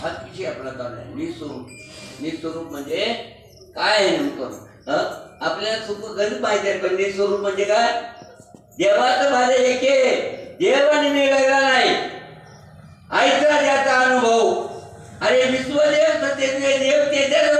हाच विषय आपला चालू आहे. निस्वरूप. निस्वरूप म्हणजे काय आहे नेमकं? आपल्याला सुख गणित माहिती आहे पण निस्वरूप म्हणजे काय? देवाचं माझं एक देवाने देव मी वेगळा नाही. ऐका त्याचा अनुभव. अरे विश्वदेव सत्य देव त्याच्याजवळ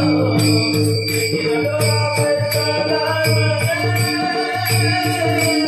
Thank you.